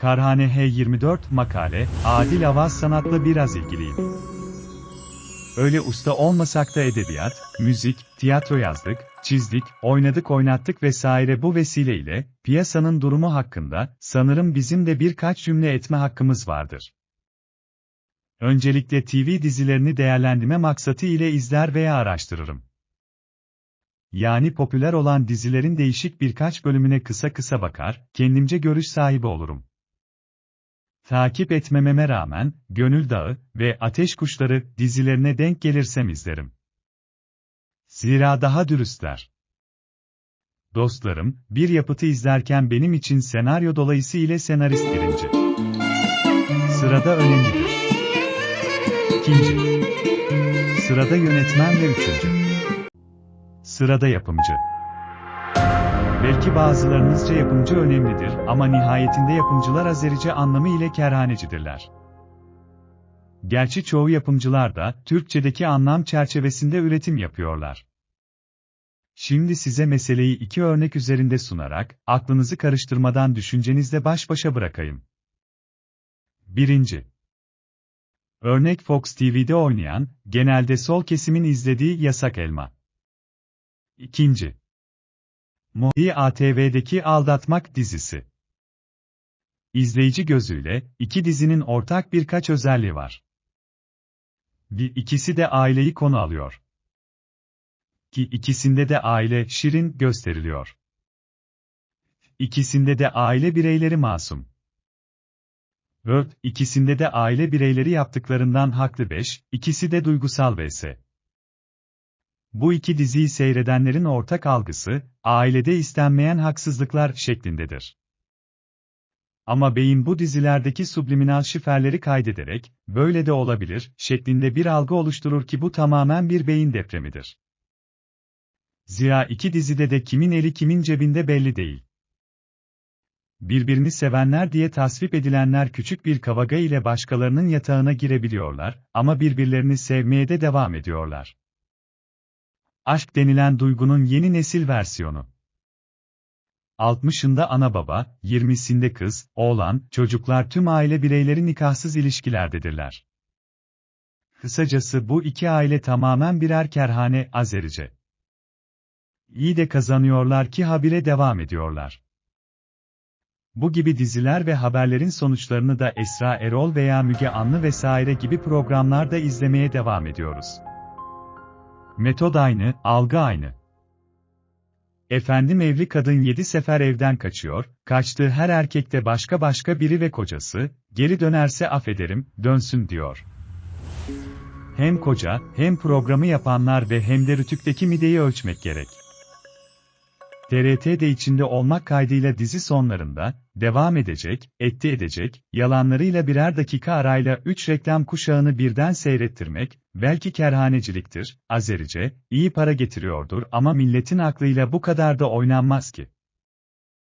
Karhane H24 makale, Adil Avaz sanatla biraz ilgiliyim. Öyle usta olmasak da edebiyat, müzik, tiyatro yazdık, çizdik, oynadık oynattık vesaire bu vesileyle, piyasanın durumu hakkında, sanırım bizim de birkaç cümle etme hakkımız vardır. Öncelikle TV dizilerini değerlendirme maksatı ile izler veya araştırırım. Yani popüler olan dizilerin değişik birkaç bölümüne kısa kısa bakar, kendimce görüş sahibi olurum. Takip etmememe rağmen, Gönül Dağı ve Ateş Kuşları dizilerine denk gelirsem izlerim. Zira daha dürüstler. Dostlarım, bir yapıtı izlerken benim için senaryo dolayısıyla senarist birinci. Sırada önemlidir. İkinci. Sırada yönetmen ve üçüncü. Sırada yapımcı. Belki bazılarınızca yapımcı önemlidir ama nihayetinde yapımcılar Azerice anlamı ile kerhanecidirler. Gerçi çoğu yapımcılar da Türkçedeki anlam çerçevesinde üretim yapıyorlar. Şimdi size meseleyi iki örnek üzerinde sunarak, aklınızı karıştırmadan düşüncenizle baş başa bırakayım. Birinci. Örnek Fox TV'de oynayan, genelde sol kesimin izlediği Yasak Elma. İkinci. Mohi ATV'deki Aldatmak dizisi. İzleyici gözüyle, iki dizinin ortak birkaç özelliği var. Bir ikisi de aileyi konu alıyor. Ki ikisinde de aile şirin gösteriliyor. İkisinde de aile bireyleri masum. 4. İkisinde de aile bireyleri yaptıklarından haklı 5, ikisi de duygusal vs. Bu iki diziyi seyredenlerin ortak algısı, ailede istenmeyen haksızlıklar şeklindedir. Ama beyin bu dizilerdeki subliminal şiferleri kaydederek, böyle de olabilir, şeklinde bir algı oluşturur ki bu tamamen bir beyin depremidir. Zira iki dizide de kimin eli kimin cebinde belli değil. Birbirini sevenler diye tasvip edilenler küçük bir kavga ile başkalarının yatağına girebiliyorlar ama birbirlerini sevmeye de devam ediyorlar. Aşk denilen duygunun yeni nesil versiyonu. 60'ında ana baba, 20'sinde kız, oğlan, çocuklar tüm aile bireyleri nikahsız ilişkilerdedirler. Kısacası bu iki aile tamamen birer kerhane Azerice. İyi de kazanıyorlar ki habire devam ediyorlar. Bu gibi diziler ve haberlerin sonuçlarını da Esra Erol veya Müge Anlı vesaire gibi programlarda izlemeye devam ediyoruz. Metod aynı, algı aynı. Efendim evli kadın yedi sefer evden kaçıyor, kaçtığı her erkekte başka başka biri ve kocası, geri dönerse affederim, dönsün diyor. Hem koca, hem programı yapanlar ve hem de rütükteki mideyi ölçmek gerek. TRT de içinde olmak kaydıyla dizi sonlarında, devam edecek, etti edecek, yalanlarıyla birer dakika arayla 3 reklam kuşağını birden seyrettirmek, belki kerhaneciliktir, Azerice, iyi para getiriyordur ama milletin aklıyla bu kadar da oynanmaz ki.